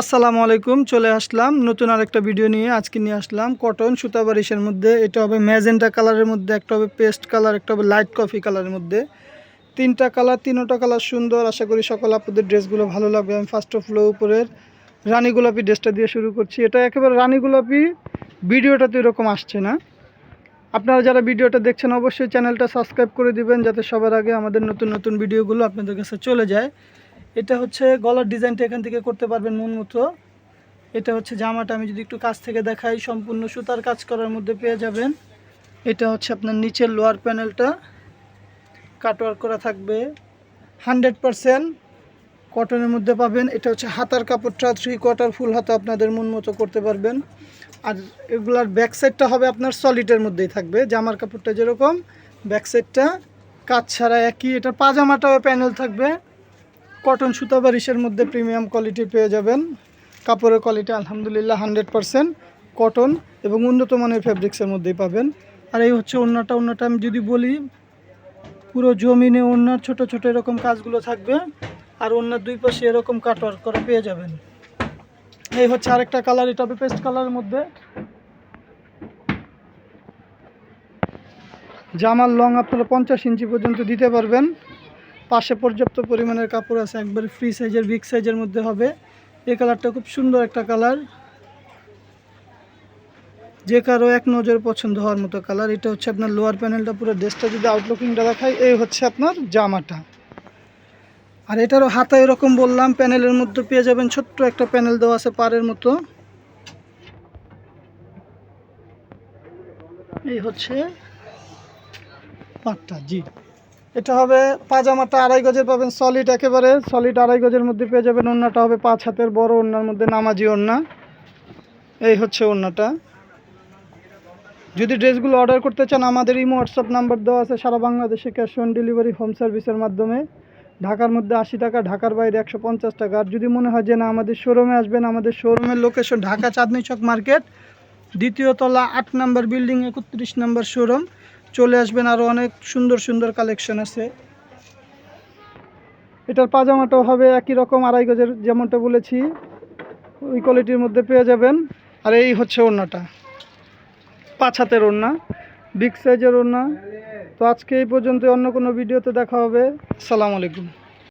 আসসালামু আলাইকুম, চলে আসলাম নতুন আরেকটা ভিডিও নিয়ে। আজকে নিয়ে আসলাম কটন সুতা, বারিশের মধ্যে। এটা হবে ম্যাজেন্টা কালারের মধ্যে, একটা হবে পেস্ট কালার একটা হবে লাইট কফি কালারের মধ্যে। তিনটা কালার তিনোটা কালার সুন্দর। আশা করি সকল আপনাদের ড্রেসগুলো ভালো লাগবে। আমি ফার্স্ট অফ লো উপরের রানী গোলাপি ড্রেসটা দিয়ে শুরু করছি। এটা একেবারে রানী গোলাপি, ভিডিওটা তো এরকম আসছে না। আপনারা যারা ভিডিওটা দেখছেন, অবশ্যই চ্যানেলটা সাবস্ক্রাইব করে দিবেন, যাতে সবার আগে আমাদের নতুন নতুন ভিডিওগুলো আপনাদের কাছে চলে যায়। এটা হচ্ছে গলার ডিজাইনটা এখান থেকে করতে পারবেন মন মতো। এটা হচ্ছে জামাটা আমি যদি একটু কাছ থেকে দেখাই, সম্পূর্ণ সুতার কাজ করার মধ্যে পেয়ে যাবেন। এটা হচ্ছে আপনার নিচের লোয়ার প্যানেলটা। কাটওয়ার্ক করা থাকবে। হান্ড্রেড পারসেন্ট কটনের মধ্যে পাবেন। এটা হচ্ছে হাতার কাপড়টা থ্রি কোয়ার্টার ফুল হাতা আপনাদের মন মতো করতে পারবেন। আর এগুলার ব্যাক সাইডটা হবে আপনার সলিডের মধ্যেই থাকবে। জামার কাপড়টা যেরকম ব্যাক সাইডটা কাজ ছাড়া একই, এটা পাজামাটাও প্যানেল থাকবে। কটন সুতা বারিশের মধ্যে প্রিমিয়াম কোয়ালিটি পেয়ে যাবেন। কাপড়ের কোয়ালিটি আলহামদুলিল্লাহ হান্ড্রেড পারসেন্ট কটন এবং উন্নত মানের ফ্যাব্রিক্সের মধ্যেই পাবেন। আর এই হচ্ছে অন্যটা অন্যটা আমি যদি বলি, পুরো জমিনে ওনার ছোট ছোট এরকম কাজগুলো থাকবে আর অন্যার দুই পাশে এরকম কাটওয়ার্ক করা পেয়ে যাবেন। এই হচ্ছে আরেকটা কালার এটা হবে পেস্ট কালারের মধ্যে। জামার লং আপনারা পঞ্চাশ ইঞ্চি পর্যন্ত দিতে পারবেন। পাশে পর্যাপ্ত পরিমাণের কাপড় আছে, একবারে ফ্রি সাইজের বিগ সাইজের মধ্যে হবে। এই কালারটা খুব সুন্দর একটা কালার যে কারও এক নজর পছন্দ হওয়ার মতো কালার এটা হচ্ছে আপনার লোয়ার প্যানেলটা পুরো ড্রেসটা যদি আউটলুকিংটা দেখায় এই হচ্ছে আপনার জামাটা। আর এটারও হাতা এরকম বললাম প্যানেলের মধ্যে পেয়ে যাবেন ছোট্ট একটা প্যানেল দেওয়া আছে পাড়ের মতো। এই হচ্ছে পাটটা, জি। এটা হবে পাজামাটা আড়াই গজের পাবেন সলিড একেবারে সলিড আড়াই গজের মধ্যে পেয়ে যাবেন ওড়নাটা হবে পাঁচ হাতের বড় ওড়নার মধ্যে নামাজি ওড়না এই হচ্ছে ওড়নাটা যদি ড্রেসগুলো অর্ডার করতে চান, আমাদের ইমো হোয়াটসঅ্যাপ নাম্বার দেওয়া আছে, সারা বাংলাদেশে ক্যাশ অন ডেলিভারি হোম সার্ভিসের মাধ্যমে। ঢাকার মধ্যে আশি টাকা, ঢাকার বাইরে একশো পঞ্চাশ টাকা। আর যদি মনে হয় যে না, আমাদের শোরুমে আসবেন, আমাদের শোরুমের লোকেশন ঢাকা চাঁদনি চক মার্কেট, দ্বিতীয় তলা আট নাম্বার বিল্ডিং একত্রিশ নাম্বার শোরুম চলে আসবেন আরও অনেক সুন্দর সুন্দর কালেকশন আছে। এটার পাজামাটাও হবে একই রকম আড়াই গজের যেমনটা বলেছি, ওই কোয়ালিটির মধ্যে পেয়ে যাবেন। আর এই হচ্ছে ওড়নাটা। পাঁচ হাতের ওড়না বিগ সাইজের ওড়না। তো আজকে এই পর্যন্ত অন্য কোনো ভিডিওতে দেখা হবে। সালাম আলাইকুম।